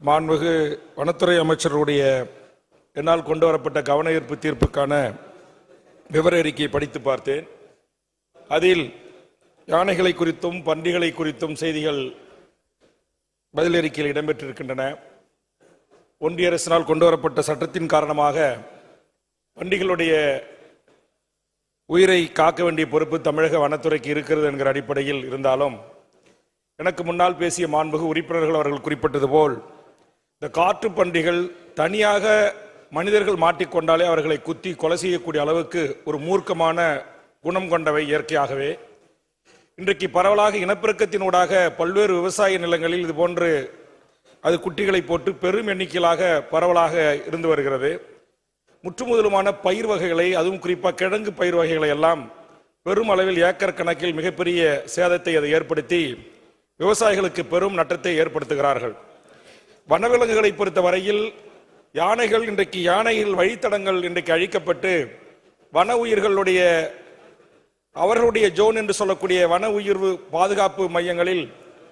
மாண்புகு வனத்துறை அமைச்சருடைய என்னால் கொண்டு வரப்பட்ட கவன ஈர்ப்பு தீர்ப்புக்கான விவர அறிக்கையை படித்து பார்த்தேன். அதில் யானைகளை குறித்தும் பன்றிகளை குறித்தும் செய்திகள் பதிலறிக்கையில் இடம்பெற்றிருக்கின்றன. ஒன்றிய அரசினால் கொண்டு வரப்பட்ட சட்டத்தின் காரணமாக பண்டிகளுடைய உயிரை காக்க வேண்டிய பொறுப்பு தமிழக வனத்துறைக்கு இருக்கிறது என்கிற அடிப்படையில் இருந்தாலும் எனக்கு முன்னால் பேசிய மாண்புகு உறுப்பினர்கள் அவர்கள் குறிப்பிட்டது போல் இந்த காற்று பன்றிகள் தனியாக மனிதர்கள் மாட்டிக்கொண்டாலே அவர்களை குத்தி கொலை செய்யக்கூடிய அளவுக்கு ஒரு மூர்க்கமான குணம் கொண்டவை இயற்கையாகவே. இன்றைக்கு பரவலாக இனப்பெருக்கத்தினூடாக பல்வேறு விவசாய நிலங்களில் இது போன்று அது குட்டிகளை போட்டு பெரும் எண்ணிக்கையிலாக பரவலாக இருந்து வருகிறது. முற்றுமுதலுமான பயிர் வகைகளை அதுவும் குறிப்பாக கிழங்கு பயிர் வகைகளை எல்லாம் பெரும் அளவில் ஏக்கர் கணக்கில் மிகப்பெரிய சேதத்தை அதை ஏற்படுத்தி விவசாயிகளுக்கு பெரும் நட்டத்தை ஏற்படுத்துகிறார்கள். வனவிலங்குகளை பொறுத்த வரையில் யானைகள் இன்றைக்கு யானைகள் வழித்தடங்கள் இன்றைக்கு அழிக்கப்பட்டு வன உயிர்களுடைய அவர்களுடைய ஜோன் என்று சொல்லக்கூடிய வன உயிர்வு பாதுகாப்பு மையங்களில்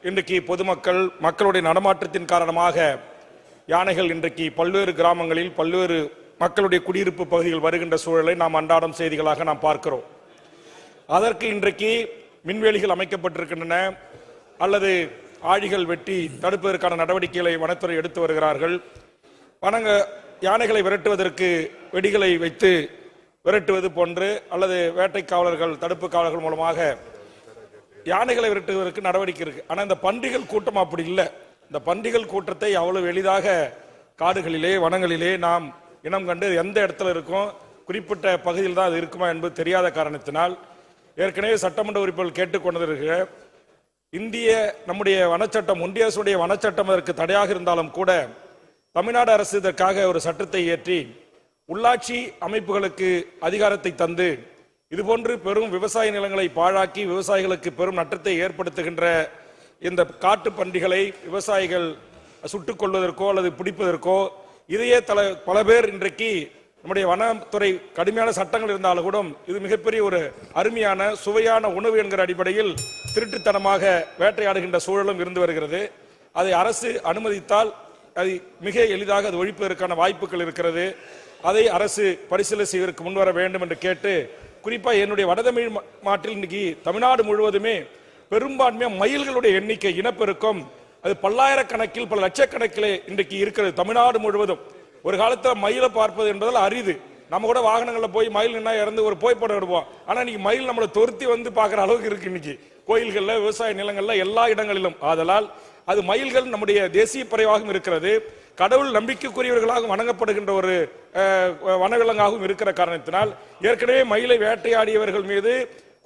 இன்றைக்கு பொதுமக்கள் மக்களுடைய நடமாட்டத்தின் காரணமாக யானைகள் இன்றைக்கு பல்வேறு கிராமங்களில் பல்வேறு மக்களுடைய குடியிருப்பு பகுதிகள் வருகின்ற சூழலை நாம் அன்றாடம் செய்திகளாக நாம் பார்க்கிறோம். அதற்கு இன்றைக்கு மின்வேலிகள் அமைக்கப்பட்டிருக்கின்றன அல்லது ஆழிகள் வெட்டி தடுப்பதற்கான நடவடிக்கைகளை வனத்துறை எடுத்து வருகிறார்கள். வனங்க யானைகளை விரட்டுவதற்கு வெடிகளை வைத்து விரட்டுவது போன்று அல்லது வேட்டை காவலர்கள் தடுப்பு காவலர்கள் மூலமாக யானைகளை விரட்டுவதற்கு நடவடிக்கை இருக்கு. ஆனால் இந்த பன்றிகள் கூட்டம் அப்படி இல்லை. இந்த பன்றிகள் கூட்டத்தை அவ்வளவு எளிதாக காடுகளிலே வனங்களிலே நாம் இனம் கண்டு எந்த இடத்துல இருக்கும் குறிப்பிட்ட பகுதியில் தான் அது இருக்குமா என்பது தெரியாத காரணத்தினால் ஏற்கனவே சட்டமன்ற உறுப்பினர்கள் கேட்டுக்கொண்டிருக்கிற இந்திய நம்முடைய வனச்சட்டம் ஒன்றிய அரசுடைய வனச்சட்டம் அதற்கு தடையாக இருந்தாலும் கூட தமிழ்நாடு அரசு இதற்காக ஒரு சட்டத்தை இயற்றி உள்ளாட்சி அமைப்புகளுக்கு அதிகாரத்தை தந்து இதுபோன்று பெரும் விவசாய நிலங்களை பாழாக்கி விவசாயிகளுக்கு பெரும் நட்டத்தை ஏற்படுத்துகின்ற இந்த காட்டு பன்றிகளை விவசாயிகள் சுட்டுக் கொள்வதற்கோ அல்லது பிடிப்பதற்கோ இதையே தல பல பேர் இன்றைக்கு நம்முடைய வனத்துறை கடுமையான சட்டங்கள் இருந்தாலும் கூட இது மிகப்பெரிய ஒரு அருமையான சுவையான உணவு என்கிற அடிப்படையில் திருட்டுத்தனமாக வேட்டையாடுகின்ற சூழலும் இருந்து வருகிறது. அதை அரசு அனுமதித்தால் அது மிக எளிதாக அது ஒழிப்பதற்கான வாய்ப்புகள் இருக்கிறது. அதை அரசு பரிசீலனை செய்வதற்கு முன்வர வேண்டும் என்று கேட்டு குறிப்பாக என்னுடைய வடதமிழ் மா- மாட்டில் இன்னைக்கு தமிழ்நாடு முழுவதுமே பெரும்பான்மையாக மயில்களுடைய எண்ணிக்கை இனப்பெருக்கம். அது பல்லாயிரக்கணக்கில் பல லட்சக்கணக்கிலே இன்றைக்கு இருக்கிறது தமிழ்நாடு முழுவதும். ஒரு காலத்தில் மயிலை பார்ப்பது என்பதால் அரிது. நம்ம கூட வாகனங்களில் போய் மயில் நின்னா இறந்து ஒரு புகைப்படம் எடுப்போம். ஆனால் இன்னைக்கு மயில் நம்மளை தொருத்தி வந்து பார்க்குற அளவுக்கு இருக்கு இன்னைக்கு. கோயில்களில் விவசாய நிலங்களில் எல்லா இடங்களிலும். ஆதலால் அது மயில்கள் நம்முடைய தேசிய பறவையாகவும் இருக்கிறது. கடவுள் நம்பிக்கைக்குரியவர்களாக வணங்கப்படுகின்ற ஒரு வனவிலங்காகவும் இருக்கிற காரணத்தினால் ஏற்கனவே மயிலை வேட்டையாடியவர்கள் மீது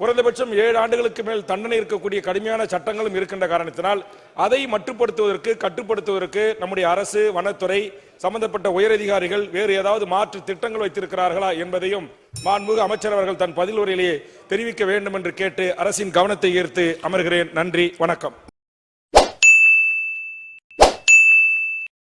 குறைந்தபட்சம் ஏழு ஆண்டுகளுக்கு மேல் தண்டனை இருக்கக்கூடிய கடுமையான சட்டங்களும் இருக்கின்ற காரணத்தினால் அதை மட்டுப்படுத்துவதற்கு கட்டுப்படுத்துவதற்கு நம்முடைய அரசு வனத்துறை சம்பந்தப்பட்ட உயரதிகாரிகள் வேறு ஏதாவது மாற்று திட்டங்கள் வைத்திருக்கிறார்களா என்பதையும் மாண்புமிகு அமைச்சர் அவர்கள் தன் பதில் உரையிலேயே தெரிவிக்க வேண்டும் என்று கேட்டு அரசின் கவனத்தை ஈர்த்து அமர்கிறேன். நன்றி வணக்கம்.